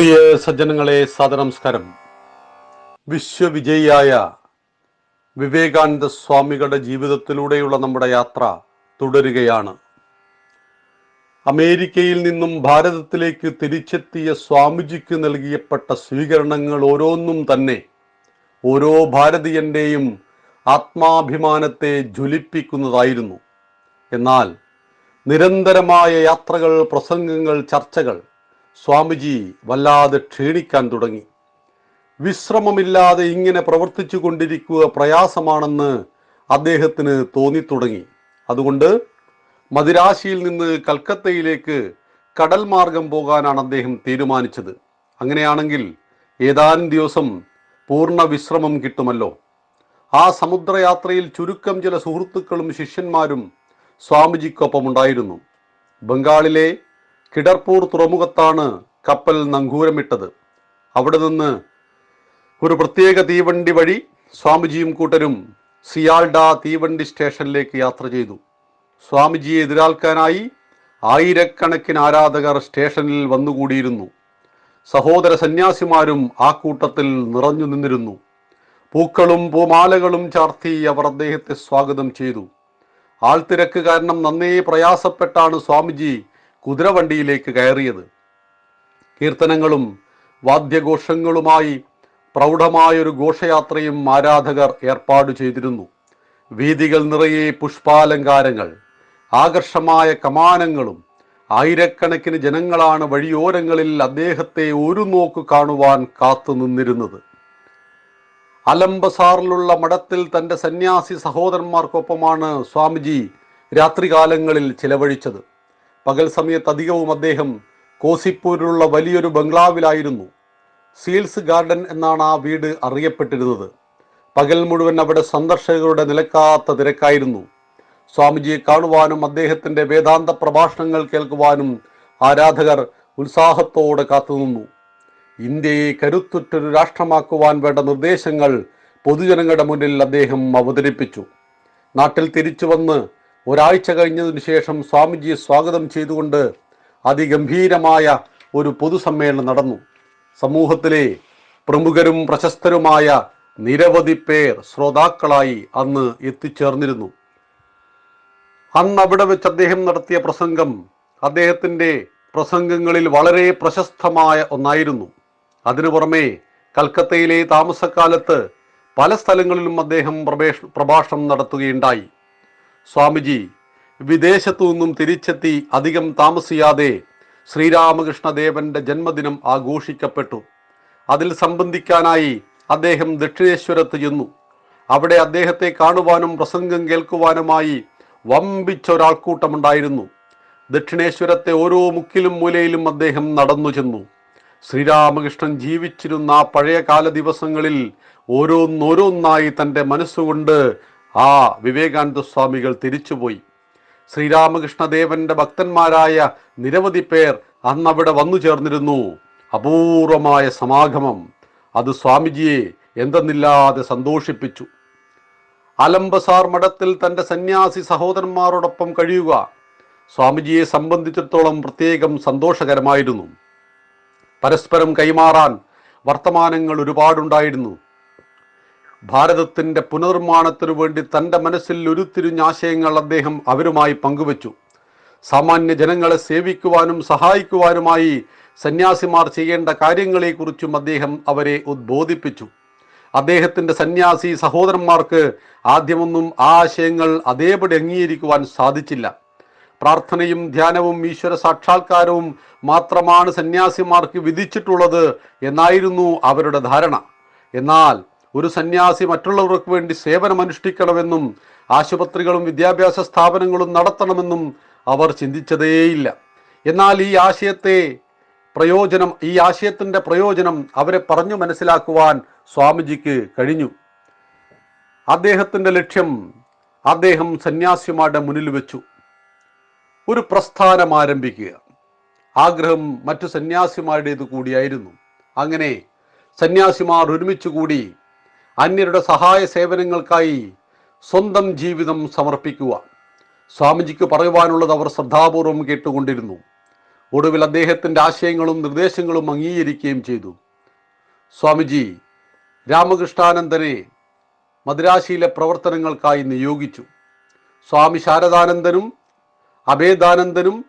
പ്രിയ സജ്ജനങ്ങളെ സാദനമസ്കാരം വിശ്വവിജയിയായ വിവേകാനന്ദ സ്വാമികളുടെ ജീവിതത്തിലൂടെയുള്ള നമ്മുടെ യാത്ര തുടരുകയാണ്. അമേരിക്കയിൽ നിന്നും ഭാരതത്തിലേക്ക് തിരിച്ചെത്തിയ സ്വാമിജിക്ക് നൽകിയപ്പെട്ട സ്വീകരണങ്ങൾ ഓരോന്നും തന്നെ ഓരോ ഭാരതീയന്റെയും ആത്മാഭിമാനത്തെ ജ്വലിപ്പിക്കുന്നതായിരുന്നു. എന്നാൽ നിരന്തരമായ യാത്രകൾ പ്രസംഗങ്ങൾ ചർച്ചകൾ സ്വാമിജി വല്ലാതെ ക്ഷീണിക്കാൻ തുടങ്ങി. വിശ്രമമില്ലാതെ ഇങ്ങനെ പ്രവർത്തിച്ചു കൊണ്ടിരിക്കുക പ്രയാസമാണെന്ന് അദ്ദേഹത്തിന് തോന്നിത്തുടങ്ങി. അതുകൊണ്ട് മദിരാശിയിൽ നിന്ന് കൽക്കത്തയിലേക്ക് കടൽ മാർഗം പോകാനാണ് അദ്ദേഹം തീരുമാനിച്ചത്. അങ്ങനെയാണെങ്കിൽ ഏതാനും ദിവസം പൂർണ വിശ്രമം കിട്ടുമല്ലോ. ആ സമുദ്രയാത്രയിൽ ചുരുക്കം ചില സുഹൃത്തുക്കളും ശിഷ്യന്മാരും സ്വാമിജിക്കൊപ്പം ഉണ്ടായിരുന്നു ബംഗാളിലെ കിഡർപൂർ തുറമുഖത്താണ് കപ്പൽ നങ്കൂരമിട്ടത്. അവിടെ നിന്ന് ഒരു പ്രത്യേക തീവണ്ടി വഴി സ്വാമിജിയും കൂട്ടരും സിയാൽഡ തീവണ്ടി സ്റ്റേഷനിലേക്ക് യാത്ര ചെയ്തു. സ്വാമിജിയെ എതിരാൽക്കാനായി ആയിരക്കണക്കിന് ആരാധകർ സ്റ്റേഷനിൽ വന്നുകൂടിയിരുന്നു. സഹോദര സന്യാസിമാരും ആ കൂട്ടത്തിൽ നിറഞ്ഞു നിന്നിരുന്നു. പൂക്കളും പൂമാലകളും ചാർത്തി അവർ അദ്ദേഹത്തെ സ്വാഗതം ചെയ്തു. ആൾത്തിരക്ക് കാരണം നന്നേ പ്രയാസപ്പെട്ടാണ് സ്വാമിജി കുതിരവണ്ടിയിലേക്ക് കയറിയത്. കീർത്തനങ്ങളും വാദ്യഘോഷങ്ങളുമായി പ്രൗഢമായൊരു ഘോഷയാത്രയും ആരാധകർ ഏർപ്പാട് ചെയ്തിരുന്നു. വീതികൾ നിറയെ പുഷ്പാലങ്കാരങ്ങൾ ആകർഷമായ കമാനങ്ങളും ആയിരക്കണക്കിന് ജനങ്ങളാണ് വഴിയോരങ്ങളിൽ അദ്ദേഹത്തെ ഒരു നോക്ക് കാണുവാൻ കാത്തു നിന്നിരുന്നത്. അലംബസാറിലുള്ള മഠത്തിൽ തന്റെ സന്യാസി സഹോദരന്മാർക്കൊപ്പമാണ് സ്വാമിജി രാത്രികാലങ്ങളിൽ ചിലവഴിച്ചത്. പകൽ സമയത്ത് അധികവും അദ്ദേഹം കോസിപ്പൂരിലുള്ള വലിയൊരു ബംഗ്ലാവിലായിരുന്നു. സീൽസ് ഗാർഡൻ എന്നാണ് ആ വീട് അറിയപ്പെട്ടിരുന്നത്. പകൽ മുഴുവൻ അവിടെ സന്ദർശകരുടെ നിലക്കാത്ത തിരക്കായിരുന്നു. സ്വാമിജിയെ കാണുവാനും അദ്ദേഹത്തിന്റെ വേദാന്ത പ്രഭാഷണങ്ങൾ കേൾക്കുവാനും ആരാധകർ ഉത്സാഹത്തോടെ കാത്തുനിന്നു. ഇന്ത്യയെ കരുത്തുറ്റൊരു രാഷ്ട്രമാക്കുവാൻ വേണ്ട നിർദ്ദേശങ്ങൾ പൊതുജനങ്ങളുടെ മുന്നിൽ അദ്ദേഹം അവതരിപ്പിച്ചു. നാട്ടിൽ തിരിച്ചു വന്ന് ഒരാഴ്ച കഴിഞ്ഞതിനു ശേഷം സ്വാമിജിയെ സ്വാഗതം ചെയ്തുകൊണ്ട് അതിഗംഭീരമായ ഒരു പൊതുസമ്മേളനം നടന്നു. സമൂഹത്തിലെ പ്രമുഖരും പ്രശസ്തരുമായ നിരവധി പേർ ശ്രോതാക്കളായി അന്ന് എത്തിച്ചേർന്നിരുന്നു. അന്ന് അവിടെ വെച്ച് അദ്ദേഹം നടത്തിയ പ്രസംഗം അദ്ദേഹത്തിന്റെ പ്രസംഗങ്ങളിൽ വളരെ പ്രശസ്തമായ ഒന്നായിരുന്നു. അതിനു പുറമെ കൽക്കത്തയിലെ താമസക്കാലത്ത് പല സ്ഥലങ്ങളിലും അദ്ദേഹം പ്രഭേഷ പ്രഭാഷണം നടത്തുകയുണ്ടായി. സ്വാമിജി വിദേശത്തു നിന്നും തിരിച്ചെത്തി അധികം താമസിയാതെ ശ്രീരാമകൃഷ്ണദേവന്റെ ജന്മദിനം ആഘോഷിക്കപ്പെട്ടു. അതിൽ സംബന്ധിക്കാനായി അദ്ദേഹം ദക്ഷിണേശ്വരത്ത് ചെന്നു. അവിടെ അദ്ദേഹത്തെ കാണുവാനും പ്രസംഗം കേൾക്കുവാനുമായി വമ്പിച്ചൊരാൾക്കൂട്ടമുണ്ടായിരുന്നു. ദക്ഷിണേശ്വരത്തെ ഓരോ മുക്കിലും മൂലയിലും അദ്ദേഹം നടന്നു ചെന്നു. ശ്രീരാമകൃഷ്ണൻ ജീവിച്ചിരുന്ന ആ പഴയകാല ദിവസങ്ങളിൽ ഓരോന്നോരോന്നായി തന്റെ മനസ്സുകൊണ്ട് ആ വിവേകാനന്ദ സ്വാമികൾ തിരിച്ചുപോയി. ശ്രീരാമകൃഷ്ണദേവന്റെ ഭക്തന്മാരായ നിരവധി പേർ അന്നവിടെ വന്നു ചേർന്നിരുന്നു. അപൂർവമായ സമാഗമം. അത് സ്വാമിജിയെ എന്തെന്നില്ലാതെ സന്തോഷിപ്പിച്ചു. അലംബസാർ മഠത്തിൽ തന്റെ സന്യാസി സഹോദരന്മാരോടൊപ്പം കഴിയുക. സ്വാമിജിയെ സംബന്ധിച്ചിടത്തോളം പ്രത്യേകം സന്തോഷകരമായിരുന്നു. പരസ്പരം കൈമാറാൻ വർത്തമാനങ്ങൾ ഒരുപാടുണ്ടായിരുന്നു. ഭാരതത്തിന്റെ പുനർനിർമ്മാണത്തിനു വേണ്ടി തന്റെ മനസ്സിൽ ഉരുത്തിരിഞ്ഞ ആശയങ്ങൾ അദ്ദേഹം അവരുമായി പങ്കുവച്ചു. സാമാന്യ ജനങ്ങളെ സേവിക്കുവാനും സഹായിക്കുവാനുമായി സന്യാസിമാർ ചെയ്യേണ്ട കാര്യങ്ങളെക്കുറിച്ചും അദ്ദേഹം അവരെ ഉദ്ബോധിപ്പിച്ചു. അദ്ദേഹത്തിന്റെ സന്യാസി സഹോദരന്മാർക്ക് ആദ്യമൊന്നും ആ ആശയങ്ങൾ അതേപടി അംഗീകരിക്കുവാൻ സാധിച്ചില്ല. പ്രാർത്ഥനയും ധ്യാനവും ഈശ്വര സാക്ഷാത്കാരവും മാത്രമാണ് സന്യാസിമാർക്ക് വിധിച്ചിട്ടുള്ളത് എന്നായിരുന്നു അവരുടെ ധാരണ. എന്നാൽ ഒരു സന്യാസി മറ്റുള്ളവർക്ക് വേണ്ടി സേവനമനുഷ്ഠിക്കണമെന്നും ആശുപത്രികളും വിദ്യാഭ്യാസ സ്ഥാപനങ്ങളും നടത്തണമെന്നും അവർ ചിന്തിച്ചതേയില്ല. എന്നാൽ ഈ ആശയത്തെ പ്രയോജനം ഈ ആശയത്തിന്റെ പ്രയോജനം അവരെ പറഞ്ഞു മനസ്സിലാക്കുവാൻ സ്വാമിജിക്ക് കഴിഞ്ഞു. അദ്ദേഹത്തിന്റെ ലക്ഷ്യം അദ്ദേഹം സന്യാസിമാരുടെ മുന്നിൽ വെച്ചു. ഒരു പ്രസ്ഥാനം ആരംഭിക്കുക. ആഗ്രഹം മറ്റു സന്യാസിമാരുടേത് കൂടിയായിരുന്നു. അങ്ങനെ സന്യാസിമാർ ഒരുമിച്ച് കൂടി അന്യരുടെ സഹായ സേവനങ്ങൾക്കായി സ്വന്തം ജീവിതം സമർപ്പിക്കുക. സ്വാമിജിക്ക് പറയുവാനുള്ളത് അവർ ശ്രദ്ധാപൂർവം കേട്ടുകൊണ്ടിരുന്നു. ഒടുവിൽ അദ്ദേഹത്തിന്റെ ആശയങ്ങളും നിർദ്ദേശങ്ങളും അംഗീകരിക്കുകയും ചെയ്തു. സ്വാമിജി രാമകൃഷ്ണാനന്ദനെ മദ്രാശിയിലെ പ്രവർത്തനങ്ങൾക്കായി നിയോഗിച്ചു. സ്വാമി ശാരദാനന്ദനും അഭേദാനന്ദനും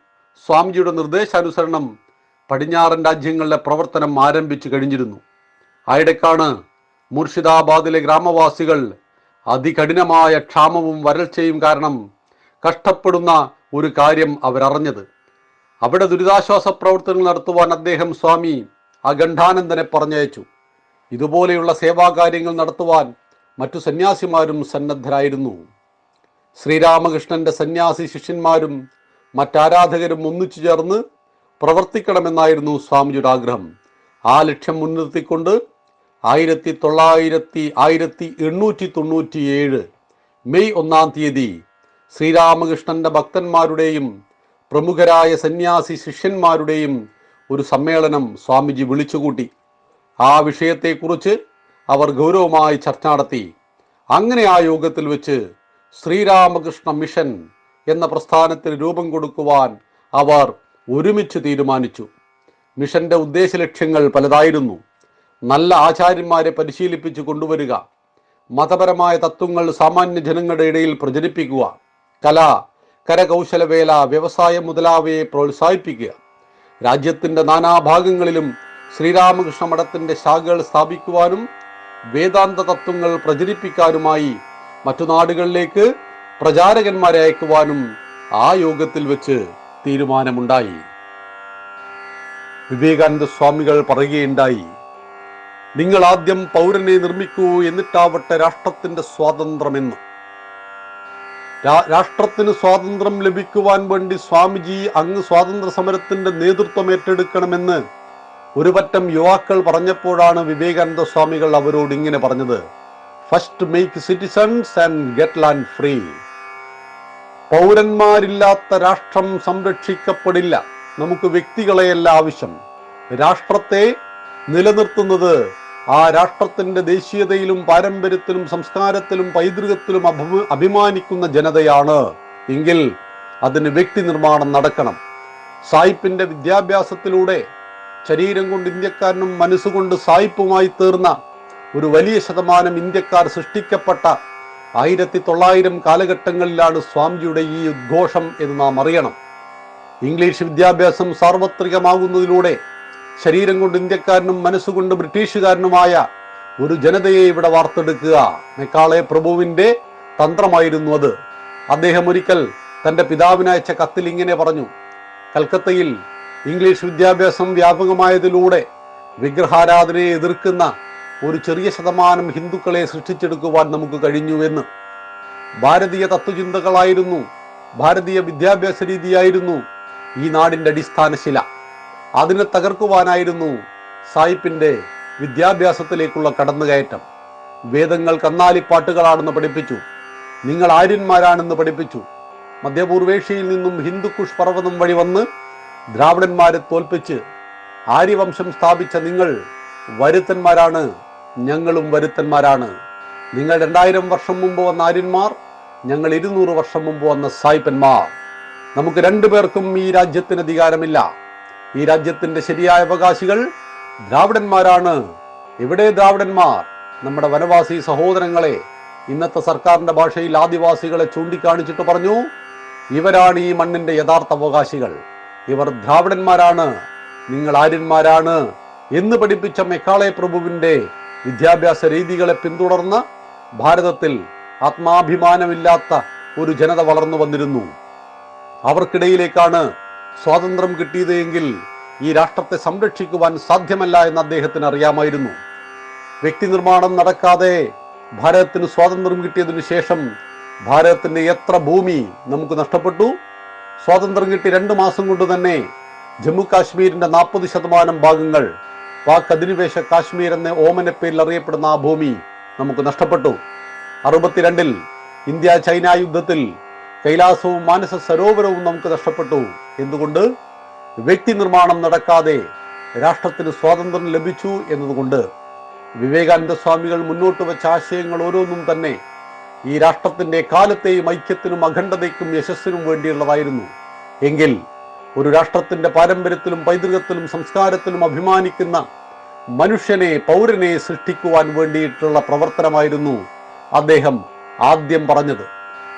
സ്വാമിജിയുടെ നിർദ്ദേശാനുസരണം പടിഞ്ഞാറൻ രാജ്യങ്ങളിലെ പ്രവർത്തനം ആരംഭിച്ചു കഴിഞ്ഞിരുന്നു. ആയിടക്കാണ് മുർഷിദാബാദിലെ ഗ്രാമവാസികൾ അതികഠിനമായ ക്ഷാമവും വരൾച്ചയും കാരണം കഷ്ടപ്പെടുന്ന ഒരു കാര്യം അവരറിഞ്ഞത്. അവിടെ ദുരിതാശ്വാസ പ്രവർത്തനങ്ങൾ നടത്തുവാൻ അദ്ദേഹം സ്വാമി അഖണ്ഡാനന്ദനെ പറഞ്ഞയച്ചു. ഇതുപോലെയുള്ള സേവാകാര്യങ്ങൾ നടത്തുവാൻ മറ്റു സന്യാസിമാരും സന്നദ്ധരായിരുന്നു. ശ്രീരാമകൃഷ്ണന്റെ സന്യാസി ശിഷ്യന്മാരും മറ്റാരാധകരും ഒന്നിച്ചു ചേർന്ന് പ്രവർത്തിക്കണമെന്നായിരുന്നു സ്വാമിജിയുടെ ആഗ്രഹം. ആ ലക്ഷ്യം മുൻനിർത്തിക്കൊണ്ട് ആയിരത്തി തൊള്ളായിരത്തി ആയിരത്തി എണ്ണൂറ്റി തൊണ്ണൂറ്റിയേഴ് മെയ് ഒന്നാം തീയതി ശ്രീരാമകൃഷ്ണന്റെ ഭക്തന്മാരുടെയും പ്രമുഖരായ സന്യാസി ശിഷ്യന്മാരുടെയും ഒരു സമ്മേളനം സ്വാമിജി വിളിച്ചുകൂട്ടി. ആ വിഷയത്തെക്കുറിച്ച് അവർ ഗൗരവമായി ചർച്ച നടത്തി. അങ്ങനെ ആ യോഗത്തിൽ വെച്ച് ശ്രീരാമകൃഷ്ണ മിഷൻ എന്ന പ്രസ്ഥാനത്തിന് രൂപം കൊടുക്കുവാൻ അവർ ഒരുമിച്ച് തീരുമാനിച്ചു. മിഷന്റെ ഉദ്ദേശ ലക്ഷ്യങ്ങൾ പലതായിരുന്നു. നല്ല ആചാര്യന്മാരെ പരിശീലിപ്പിച്ച് കൊണ്ടുവരിക. മതപരമായ തത്വങ്ങൾ സാമാന്യ ജനങ്ങളുടെ ഇടയിൽ പ്രചരിപ്പിക്കുക. കല കരകൗശലവേല വ്യവസായം മുതലാവയെ പ്രോത്സാഹിപ്പിക്കുക. രാജ്യത്തിന്റെ നാനാഭാഗങ്ങളിലും ശ്രീരാമകൃഷ്ണ മഠത്തിന്റെ ശാഖകൾ സ്ഥാപിക്കുവാനും വേദാന്ത തത്വങ്ങൾ പ്രചരിപ്പിക്കാനുമായി മറ്റു നാടുകളിലേക്ക് പ്രചാരകന്മാരെ അയക്കുവാനും ആ യോഗത്തിൽ വെച്ച് തീരുമാനമുണ്ടായി. വിവേകാനന്ദ സ്വാമികൾ പറയുകയുണ്ടായി നിങ്ങൾ ആദ്യം പൗരനെ നിർമ്മിക്കൂ എന്നിട്ടാവട്ടെ രാഷ്ട്രത്തിന്റെ സ്വാതന്ത്ര്യമെന്ന്. രാഷ്ട്രത്തിന് സ്വാതന്ത്ര്യം ലഭിക്കുവാൻ വേണ്ടി സ്വാമിജി അങ്ങ് സ്വാതന്ത്ര്യ സമരത്തിന്റെ നേതൃത്വം ഏറ്റെടുക്കണമെന്ന് ഒരു പറ്റം യുവാക്കൾ പറഞ്ഞപ്പോഴാണ് വിവേകാനന്ദ സ്വാമികൾ അവരോട് ഇങ്ങനെ പറഞ്ഞത്. First make citizens and get land free പൗരന്മാരില്ലാത്ത രാഷ്ട്രം സംരക്ഷിക്കപ്പെടില്ല. നമുക്ക് വ്യക്തികളെയല്ല ആവശ്യം. രാഷ്ട്രത്തെ നിലനിർത്തുന്നത് ആ രാഷ്ട്രത്തിന്റെ ദേശീയതയിലും പാരമ്പര്യത്തിലും സംസ്കാരത്തിലും പൈതൃകത്തിലും അഭി അഭിമാനിക്കുന്ന ജനതയാണ്. എങ്കിൽ അതിന് വ്യക്തി നിർമ്മാണം നടക്കണം. സായിപ്പിന്റെ വിദ്യാഭ്യാസത്തിലൂടെ ശരീരം കൊണ്ട് ഇന്ത്യക്കാരനും മനസ്സുകൊണ്ട് സായിപ്പുമായി തീർന്ന ഒരു വലിയ ശതമാനം ഇന്ത്യക്കാർ സൃഷ്ടിക്കപ്പെട്ട ആയിരത്തി തൊള്ളായിരം കാലഘട്ടങ്ങളിലാണ് സ്വാമിജിയുടെ ഈ ഉദ്ഘോഷം എന്ന് നാം അറിയണം. ഇംഗ്ലീഷ് വിദ്യാഭ്യാസം സാർവത്രികമാകുന്നതിലൂടെ ശരീരം കൊണ്ട് ഇന്ത്യക്കാരനും മനസ്സുകൊണ്ട് ബ്രിട്ടീഷുകാരനുമായ ഒരു ജനതയെ ഇവിടെ വാർത്തെടുക്കുക. മെക്കാളെ പ്രഭുവിന്റെ തന്ത്രമായിരുന്നു അത്. അദ്ദേഹം ഒരിക്കൽ തന്റെ പിതാവിനയച്ച കത്തിൽ ഇങ്ങനെ പറഞ്ഞു. കൽക്കത്തയിൽ ഇംഗ്ലീഷ് വിദ്യാഭ്യാസം വ്യാപകമായതിലൂടെ വിഗ്രഹാരാധനയെ എതിർക്കുന്ന ഒരു ചെറിയ ശതമാനം ഹിന്ദുക്കളെ സൃഷ്ടിച്ചെടുക്കുവാൻ നമുക്ക് കഴിഞ്ഞു എന്ന് ഭാരതീയ തത്വചിന്തകളായിരുന്നു ഭാരതീയ വിദ്യാഭ്യാസ രീതിയായിരുന്നു ഈ നാടിന്റെ അടിസ്ഥാന ശില അതിനെ തകർക്കുവാനായിരുന്നു സായിപ്പിന്റെ വിദ്യാഭ്യാസത്തിലേക്കുള്ള കടന്നുകയറ്റം. വേദങ്ങൾ കന്നാലിപ്പാട്ടുകളാണെന്ന് പഠിപ്പിച്ചു. നിങ്ങൾ ആര്യന്മാരാണെന്ന് പഠിപ്പിച്ചു. മധ്യപൂർവേഷ്യയിൽ നിന്നും ഹിന്ദുക്കുഷ് പർവതം വഴി വന്ന് ദ്രാവിഡന്മാരെ തോൽപ്പിച്ച് ആര്യവംശം സ്ഥാപിച്ച നിങ്ങൾ വരുത്തന്മാരാണ്. ഞങ്ങളും വരുത്തന്മാരാണ്. നിങ്ങൾ രണ്ടായിരം വർഷം മുമ്പ് വന്ന ആര്യന്മാർ ഞങ്ങൾ ഇരുന്നൂറ് വർഷം മുമ്പ് വന്ന സായിപ്പന്മാർ. നമുക്ക് രണ്ടുപേർക്കും ഈ രാജ്യത്തിന് അധികാരമില്ല. ഈ രാജ്യത്തിന്റെ ശരിയായ അവകാശികൾ ദ്രാവിഡന്മാരാണ്. എവിടെ ദ്രാവിഡന്മാർ? നമ്മുടെ വനവാസി സഹോദരങ്ങളെ ഇന്നത്തെ സർക്കാരിന്റെ ഭാഷയിൽ ആദിവാസികളെ ചൂണ്ടിക്കാണിച്ചിട്ട് പറഞ്ഞു ഇവരാണ് ഈ മണ്ണിന്റെ യഥാർത്ഥ അവകാശികൾ. ഇവർ ദ്രാവിഡന്മാരാണ്. നിങ്ങൾ ആര്യന്മാരാണ്. എന്ന് പഠിപ്പിച്ച മെക്കാളെ പ്രഭുവിന്റെ വിദ്യാഭ്യാസ രീതികളെ പിന്തുടർന്ന് ഭാരതത്തിൽ ആത്മാഭിമാനമില്ലാത്ത ഒരു ജനത വളർന്നു വന്നിരുന്നു. അവർക്കിടയിലേക്കാണ് സ്വാതന്ത്ര്യം കിട്ടിയതെങ്കിൽ ഈ രാഷ്ട്രത്തെ സംരക്ഷിക്കുവാൻ സാധ്യമല്ല എന്ന് അദ്ദേഹത്തിന് അറിയാമായിരുന്നു. വ്യക്തി നിർമ്മാണം നടക്കാതെ ഭാരതത്തിന് സ്വാതന്ത്ര്യം കിട്ടിയതിനു ശേഷം ഭാരതത്തിന്റെ എത്ര ഭൂമി നമുക്ക് നഷ്ടപ്പെട്ടു? സ്വാതന്ത്ര്യം കിട്ടി രണ്ട് മാസം കൊണ്ട് തന്നെ ജമ്മു കാശ്മീരിന്റെ നാൽപ്പത് ശതമാനം ഭാഗങ്ങൾ പാക് അധിനിവേശ കാശ്മീർ എന്ന ഓമന പേരിൽ അറിയപ്പെടുന്ന ആ ഭൂമി നമുക്ക് നഷ്ടപ്പെട്ടു. അറുപത്തിരണ്ടിൽ ഇന്ത്യ ചൈന യുദ്ധത്തിൽ കൈലാസവും മാനസ സരോവരവും നമുക്ക് നഷ്ടപ്പെട്ടു. എന്തുകൊണ്ട് വ്യക്തി നിർമ്മാണം നടക്കാതെ രാഷ്ട്രത്തിന് സ്വാതന്ത്ര്യം ലഭിച്ചു എന്നതുകൊണ്ട് വിവേകാനന്ദ സ്വാമികൾ മുന്നോട്ട് വെച്ച ആശയങ്ങൾ ഓരോന്നും തന്നെ ഈ രാഷ്ട്രത്തിന്റെ കാലത്തെയും ഐക്യത്തിനും അഖണ്ഡതയ്ക്കും യശസ്സിനും വേണ്ടിയുള്ളതായിരുന്നു. എങ്കിൽ ഒരു രാഷ്ട്രത്തിന്റെ പാരമ്പര്യത്തിലും പൈതൃകത്തിലും സംസ്കാരത്തിലും അഭിമാനിക്കുന്ന മനുഷ്യനെ പൗരനെ സൃഷ്ടിക്കുവാൻ വേണ്ടിയിട്ടുള്ള പ്രവർത്തനമായിരുന്നു അദ്ദേഹം ആദ്യം പറഞ്ഞത്.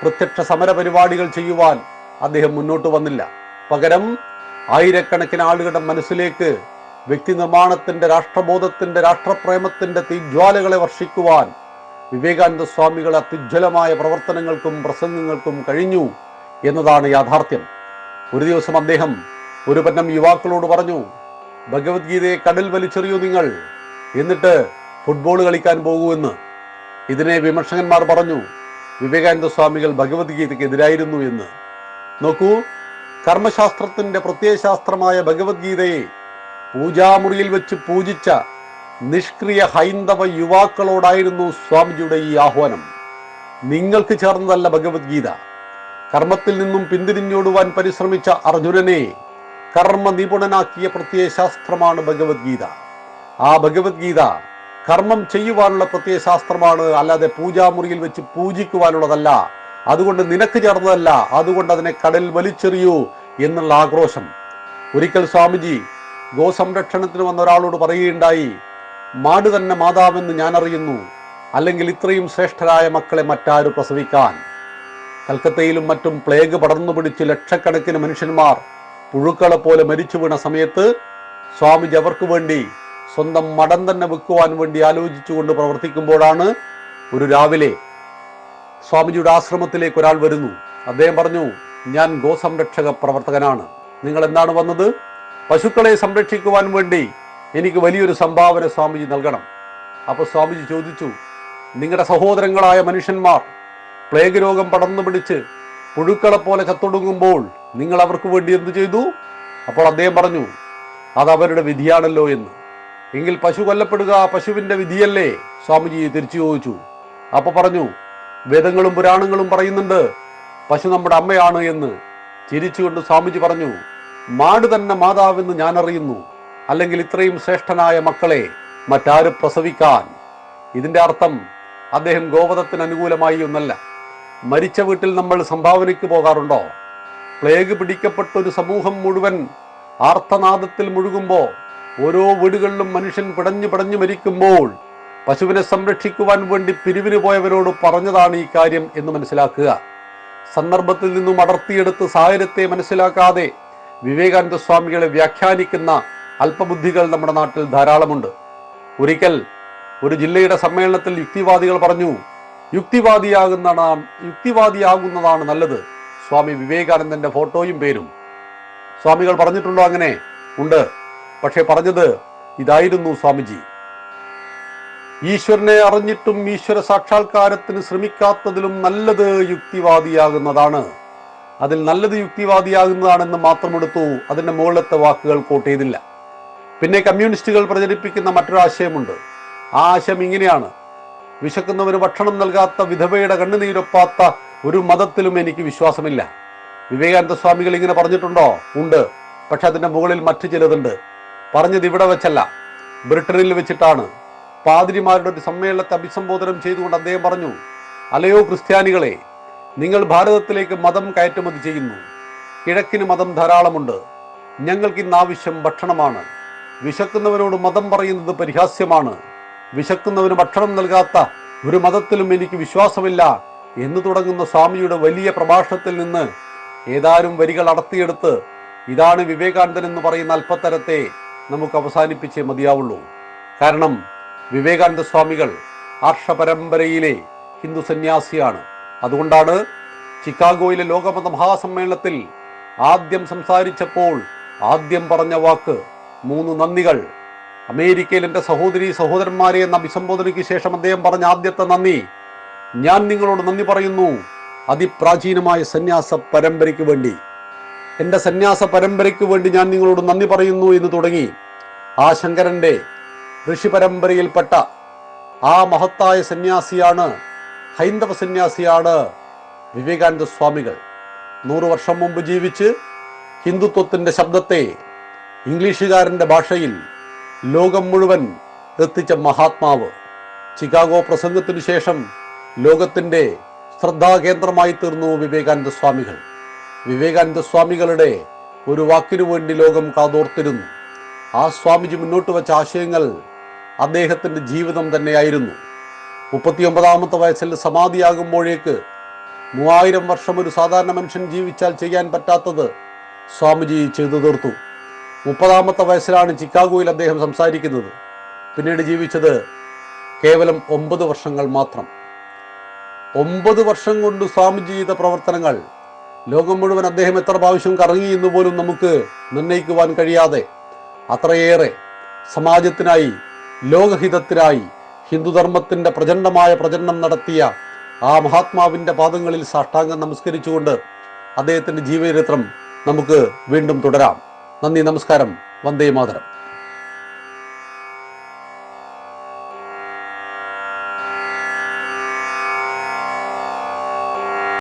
പ്രത്യക്ഷ സമര പരിപാടികൾ ചെയ്യുവാൻ അദ്ദേഹം മുന്നോട്ട് വന്നില്ല. പകരം ആയിരക്കണക്കിന് ആളുകളുടെ മനസ്സിലേക്ക് വ്യക്തി നിർമ്മാണത്തിന്റെ രാഷ്ട്രബോധത്തിന്റെ രാഷ്ട്രപ്രേമത്തിന്റെ തീജ്വാലകളെ വർഷിക്കുവാൻ വിവേകാനന്ദ സ്വാമികൾ അത്യുജ്വലമായ പ്രവർത്തനങ്ങൾക്കും പ്രസംഗങ്ങൾക്കും കഴിഞ്ഞു എന്നതാണ് യാഥാർത്ഥ്യം. ഒരു ദിവസം അദ്ദേഹം ഒരു പന്നം യുവാക്കളോട് പറഞ്ഞു ഭഗവത്ഗീതയെ കടൽ വലിച്ചെറിയൂ നിങ്ങൾ എന്നിട്ട് ഫുട്ബോൾ കളിക്കാൻ പോകൂ എന്ന്. ഇതിനെ വിമർശകന്മാർ പറഞ്ഞു വിവേകാനന്ദ സ്വാമികൾ ഭഗവത്ഗീതയ്ക്ക് എതിരായിരുന്നു എന്ന്. നോക്കൂ കർമ്മശാസ്ത്രത്തിന്റെ പ്രത്യയശാസ്ത്രമായ ഭഗവത്ഗീതയെ പൂജാമുറിയിൽ വെച്ച് പൂജിച്ച നിഷ്ക്രിയ ഹൈന്ദവ യുവാക്കളോടായിരുന്നു സ്വാമിജിയുടെ ഈ ആഹ്വാനം. നിങ്ങൾക്ക് ചേർന്നതല്ല ഭഗവത്ഗീത. കർമ്മത്തിൽ നിന്നും പിന്തിരിഞ്ഞോടുവാൻ പരിശ്രമിച്ച അർജുനനെ കർമ്മ നിപുണനാക്കിയ പ്രത്യയശാസ്ത്രമാണ് ഭഗവത്ഗീത. ആ ഭഗവത്ഗീത കർമ്മം ചെയ്യുവാനുള്ള പ്രത്യയശാസ്ത്രമാണ് അല്ലാതെ പൂജാമുറിയിൽ വെച്ച് പൂജിക്കുവാനുള്ളതല്ല. അതുകൊണ്ട് നിനക്ക് ചേർന്നതല്ല അതുകൊണ്ട് അതിനെ കടൽ വലിച്ചെറിയൂ എന്നുള്ള ആക്രോശം. ഒരിക്കൽ സ്വാമിജി ഗോസംരക്ഷണത്തിന് വന്ന ഒരാളോട് പറയുകയുണ്ടായി മാട് തന്നെ മാതാവെന്ന് ഞാൻ അറിയുന്നു അല്ലെങ്കിൽ ഇത്രയും ശ്രേഷ്ഠരായ മക്കളെ മറ്റാര് പ്രസവിക്കാൻ? കൽക്കത്തയിലും മറ്റും പ്ലേഗ് പടർന്നു പിടിച്ച് ലക്ഷക്കണക്കിന് മനുഷ്യന്മാർ പുഴുക്കളെ പോലെ മരിച്ചു വീണ സമയത്ത് സ്വാമിജി അവർക്ക് വേണ്ടി സ്വന്തം മടം തന്നെ വെക്കുവാൻ വേണ്ടി ആലോചിച്ചുകൊണ്ട് പ്രവർത്തിക്കുമ്പോഴാണ് ഒരു രാവിലെ സ്വാമിജിയുടെ ആശ്രമത്തിലേക്ക് ഒരാൾ വരുന്നു. അദ്ദേഹം പറഞ്ഞു ഞാൻ ഗോസംരക്ഷക പ്രവർത്തകനാണ്. നിങ്ങൾ എന്താണ് വന്നത്? പശുക്കളെ സംരക്ഷിക്കുവാൻ വേണ്ടി എനിക്ക് വലിയൊരു സംഭാവന സ്വാമിജി നൽകണം. അപ്പോൾ സ്വാമിജി ചോദിച്ചു നിങ്ങളുടെ സഹോദരങ്ങളായ മനുഷ്യന്മാർ പ്ലേഗ് രോഗം പടർന്നു പിടിച്ച് പുഴുക്കളെ പോലെ ചത്തൊടുങ്ങുമ്പോൾ നിങ്ങൾ അവർക്ക് വേണ്ടി എന്തു ചെയ്തു? അപ്പോൾ അദ്ദേഹം പറഞ്ഞു അത് അവരുടെ വിധിയാണല്ലോ എന്ന്. എങ്കിൽ പശു കൊല്ലപ്പെടുക പശുവിന്റെ വിധിയല്ലേ? സ്വാമിജി തിരിച്ചു ചോദിച്ചു. അപ്പൊ പറഞ്ഞു വേദങ്ങളും പുരാണങ്ങളും പറയുന്നുണ്ട്. പശു നമ്മുടെ അമ്മയാണ് എന്ന് ചിരിച്ചുകൊണ്ട് സ്വാമിജി പറഞ്ഞു മാട് തന്നെ മാതാവെന്ന് ഞാൻ അറിയുന്നു. അല്ലെങ്കിൽ ഇത്രയും ശ്രേഷ്ഠനായ മക്കളെ മറ്റാര് പ്രസവിക്കാൻ. ഇതിന്റെ അർത്ഥം അദ്ദേഹം ഗോവധത്തിന് അനുകൂലമായി ഒന്നല്ല. മരിച്ച വീട്ടിൽ നമ്മൾ സംഭാവനയ്ക്ക് പോകാറുണ്ടോ? പ്ലേഗ് പിടിക്കപ്പെട്ട ഒരു സമൂഹം മുഴുവൻ ആർത്തനാദത്തിൽ മുഴുകുമ്പോൾ ഓരോ വീടുകളിലും മനുഷ്യൻ പിടഞ്ഞു പിടഞ്ഞു മരിക്കുമ്പോൾ പശുവിനെ സംരക്ഷിക്കുവാൻ വേണ്ടി പിരിവിന് പോയവരോട് പറഞ്ഞതാണ് ഈ കാര്യം എന്ന് മനസ്സിലാക്കുക. സന്ദർഭത്തിൽ നിന്നും അടർത്തിയെടുത്ത് സാഹചര്യത്തെ മനസ്സിലാക്കാതെ വിവേകാനന്ദ സ്വാമികളെ വ്യാഖ്യാനിക്കുന്ന അല്പബുദ്ധികൾ നമ്മുടെ നാട്ടിൽ ധാരാളമുണ്ട്. ഒരിക്കൽ ഒരു ജില്ലയുടെ സമ്മേളനത്തിൽ യുക്തിവാദികൾ പറഞ്ഞു യുക്തിവാദിയാകുന്നതാണ് യുക്തിവാദിയാകുന്നതാണ് നല്ലത് സ്വാമി വിവേകാനന്ദന്റെ ഫോട്ടോയും പേരും. സ്വാമികൾ പറഞ്ഞിട്ടുണ്ടോ അങ്ങനെ? ഉണ്ട്. പക്ഷെ പറഞ്ഞത് ഇതായിരുന്നു സ്വാമിജി. ഈശ്വരനെ അറിഞ്ഞിട്ടും ഈശ്വര സാക്ഷാത്കാരത്തിന് ശ്രമിക്കാത്തതിലും നല്ലത് യുക്തിവാദിയാകുന്നതാണ്. അതിൽ നല്ലത് യുക്തിവാദിയാകുന്നതാണെന്ന് മാത്രം എടുത്തു അതിന്റെ മുകളിലത്തെ വാക്കുകൾ കോട്ട് ചെയ്തില്ല. പിന്നെ കമ്മ്യൂണിസ്റ്റുകൾ പ്രചരിപ്പിക്കുന്ന മറ്റൊരാശയമുണ്ട്. ആ ആശയം ഇങ്ങനെയാണ്. വിശക്കുന്നവന് ഭക്ഷണം നൽകാത്ത വിധവയുടെ കണ്ണുനീരൊപ്പാത്ത ഒരു മതത്തിലും എനിക്ക് വിശ്വാസമില്ല. വിവേകാനന്ദ സ്വാമികൾ ഇങ്ങനെ പറഞ്ഞിട്ടുണ്ടോ? ഉണ്ട്. പക്ഷെ അതിന്റെ മുകളിൽ മറ്റു ചിലതുണ്ട്. പറഞ്ഞത് ഇവിടെ വെച്ചല്ല. ബ്രിട്ടനിൽ വെച്ചിട്ടാണ്. പാതിരിമാരുടെ ഒരു സമ്മേളനത്തെ അഭിസംബോധനം ചെയ്തുകൊണ്ട് അദ്ദേഹം പറഞ്ഞു അലയോ ക്രിസ്ത്യാനികളെ നിങ്ങൾ ഭാരതത്തിലേക്ക് മതം കയറ്റുമതി ചെയ്യുന്നു. കിഴക്കിന് മതം ധാരാളമുണ്ട്. ഞങ്ങൾക്ക് ഇന്ന് ആവശ്യം ഭക്ഷണമാണ്. വിശക്കുന്നവനോട് മതം പറയുന്നത് പരിഹാസ്യമാണ്. വിശക്കുന്നവന് ഭക്ഷണം നൽകാത്ത ഒരു മതത്തിലും എനിക്ക് വിശ്വാസമില്ല എന്ന് തുടങ്ങുന്ന സ്വാമിയുടെ വലിയ പ്രഭാഷണത്തിൽ നിന്ന് ഏതാനും വരികൾ അടർത്തിയെടുത്ത് ഇതാണ് വിവേകാനന്ദൻ എന്ന് പറയുന്ന അല്പത്തരത്തെ നമുക്ക് അവസാനിപ്പിച്ചേ മതിയാവുള്ളൂ. കാരണം വിവേകാനന്ദ സ്വാമികൾ ആർഷപരമ്പരയിലെ ഹിന്ദു സന്യാസിയാണ്. അതുകൊണ്ടാണ് ചിക്കാഗോയിലെ ലോകമത മഹാസമ്മേളനത്തിൽ ആദ്യം സംസാരിച്ചപ്പോൾ ആദ്യം പറഞ്ഞ വാക്ക് മൂന്ന് നന്ദികൾ. അമേരിക്കയിൽ എന്റെ സഹോദരി സഹോദരന്മാരെ എന്ന അഭിസംബോധനയ്ക്ക് ശേഷം അദ്ദേഹം പറഞ്ഞ ആദ്യത്തെ നന്ദി. ഞാൻ നിങ്ങളോട് നന്ദി പറയുന്നു. അതിപ്രാചീനമായ സന്യാസ പരമ്പരയ്ക്ക് വേണ്ടി. എന്റെ സന്യാസ പരമ്പരയ്ക്ക് വേണ്ടി ഞാൻ നിങ്ങളോട് നന്ദി പറയുന്നു എന്ന് തുടങ്ങി. ആ ശങ്കരന്റെ ഋഷി പരമ്പരയിൽപ്പെട്ട ആ മഹത്തായ സന്യാസിയാണ് ഹൈന്ദവ സന്യാസിയാണ് വിവേകാനന്ദ സ്വാമികൾ. നൂറ് വർഷം മുമ്പ് ജീവിച്ച് ഹിന്ദുത്വത്തിന്റെ ശബ്ദത്തെ ഇംഗ്ലീഷുകാരന്റെ ഭാഷയിൽ ലോകം മുഴുവൻ എത്തിച്ച മഹാത്മാവ്. ചിക്കാഗോ പ്രസംഗത്തിനു ശേഷം ലോകത്തിന്റെ ശ്രദ്ധാകേന്ദ്രമായി തീർന്നു വിവേകാനന്ദ സ്വാമികൾ. വിവേകാനന്ദ സ്വാമികളുടെ ഒരു വാക്കിനു വേണ്ടി ലോകം കാതോർത്തിരുന്നു. ആ സ്വാമിജി മുന്നോട്ട് വെച്ച ആശയങ്ങൾ അദ്ദേഹത്തിന്റെ ജീവിതം തന്നെയായിരുന്നു. മുപ്പത്തിയൊമ്പതാമത്തെ വയസ്സിൽ സമാധിയാകുമ്പോഴേക്ക് മൂവായിരം വർഷം ഒരു സാധാരണ മനുഷ്യൻ ജീവിച്ചാൽ ചെയ്യാൻ പറ്റാത്തത് സ്വാമിജി ചെയ്തു തീർത്തു. മുപ്പതാമത്തെ വയസ്സിലാണ് ചിക്കാഗോയിൽ അദ്ദേഹം സംസാരിക്കുന്നത്. പിന്നീട് ജീവിച്ചത് കേവലം ഒമ്പത് വർഷങ്ങൾ മാത്രം. ഒമ്പത് വർഷം കൊണ്ട് സ്വാമിജി ചെയ്ത പ്രവർത്തനങ്ങൾ ലോകം മുഴുവൻ അദ്ദേഹം എത്ര പ്രാവശ്യം കറങ്ങി എന്ന് പോലും നമുക്ക് നിർണയിക്കുവാൻ കഴിയാതെ അത്രയേറെ സമാജത്തിനായി ലോകഹിതത്തിനായി ഹിന്ദുധർമ്മത്തിന്റെ പ്രചണ്ഡമായ പ്രചരണം നടത്തിയ ആ മഹാത്മാവിന്റെ പാദങ്ങളിൽ സാഷ്ടാംഗം നമസ്കരിച്ചുകൊണ്ട് അദ്ദേഹത്തിന്റെ ജീവചരിത്രം നമുക്ക് വീണ്ടും തുടരാം. നന്ദി നമസ്കാരം. വന്ദേ മാതരം.